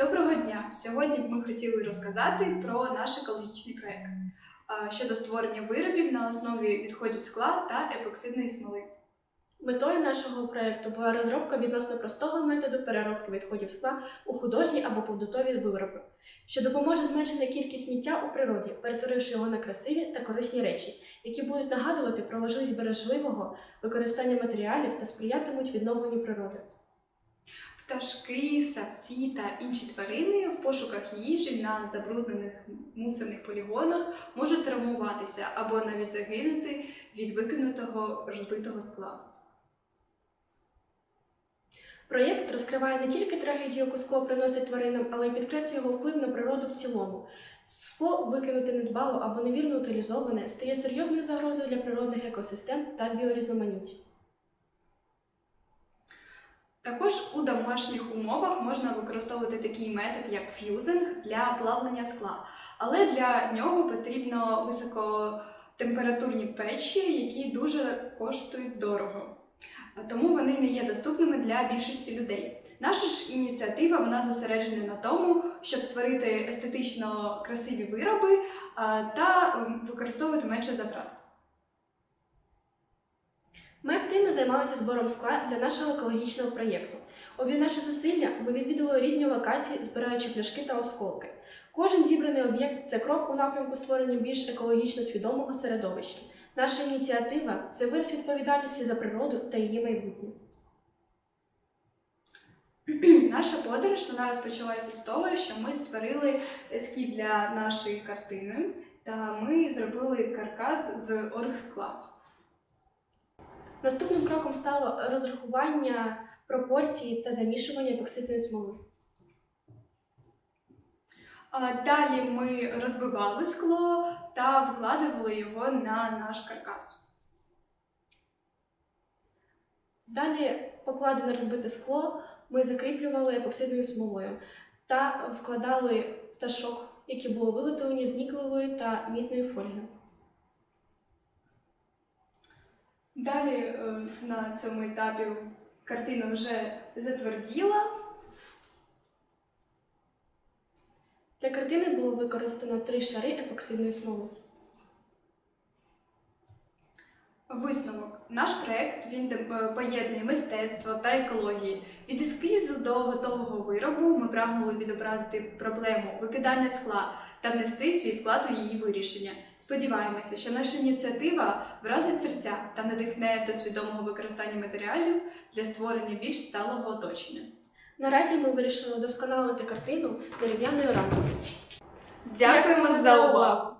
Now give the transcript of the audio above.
Доброго дня! Сьогодні ми хотіли розказати про наш екологічний проект щодо створення виробів на основі відходів скла та епоксидної смоли. Метою нашого проєкту була розробка відносно простого методу переробки відходів скла у художні або побутові вироби, що допоможе зменшити кількість сміття у природі, перетворивши його на красиві та корисні речі, які будуть нагадувати про важливість бережливого використання матеріалів та сприятимуть відновленню природи. Пташки, савці та інші тварини в пошуках їжі на забруднених мусорних полігонах можуть травмуватися або навіть загинути від викинутого розбитого скла. Проєкт розкриває не тільки трагедію, яку скло приносить тваринам, але й підкреслює його вплив на природу в цілому. Скло, викинуте недбало або невірно утилізоване, стає серйозною загрозою для природних екосистем та біорізноманіття. Також у домашніх умовах можна використовувати такий метод, як ф'юзинг для плавлення скла. Але для нього потрібно високотемпературні печі, які дуже коштують дорого. Тому вони не є доступними для більшості людей. Наша ж ініціатива вона зосереджена на тому, щоб створити естетично красиві вироби та ем, використовувати менше затрат. Ми активно займалися збором скла для нашого екологічного проєкту. Обі наші зусилля ми відвідували різні локації, збираючи пляшки та осколки. Кожен зібраний об'єкт це крок у напрямку створення більш екологічно свідомого середовища. Наша ініціатива це вираз відповідальності за природу та її майбутнє. Наша подорож вона розпочалася з того, що ми створили ескіз для нашої картини, та ми зробили каркас з оргскла. Наступним кроком стало розрахування пропорцій та замішування епоксидної смоли. Далі ми розбивали скло та викладували його на наш каркас. Далі покладене розбите скло ми закріплювали епоксидною смолою та вкладали пташок, які були виготовлені з нікелевої та мідної фольги. Далі е, на цьому етапі картина вже затверділа. Для картини було використано три шари епоксидної смоли. Висновок. Наш проект він е, поєднує мистецтво та екології. Від ескізу до готового виробу ми прагнули відобразити проблему викидання скла та внести свій вклад у її вирішення. Сподіваємося, що наша ініціатива вразить серця та надихне до свідомого використання матеріалів для створення більш сталого оточення. Наразі ми вирішили досконалити картину дерев'яною рамкою. Дякуємо за увагу!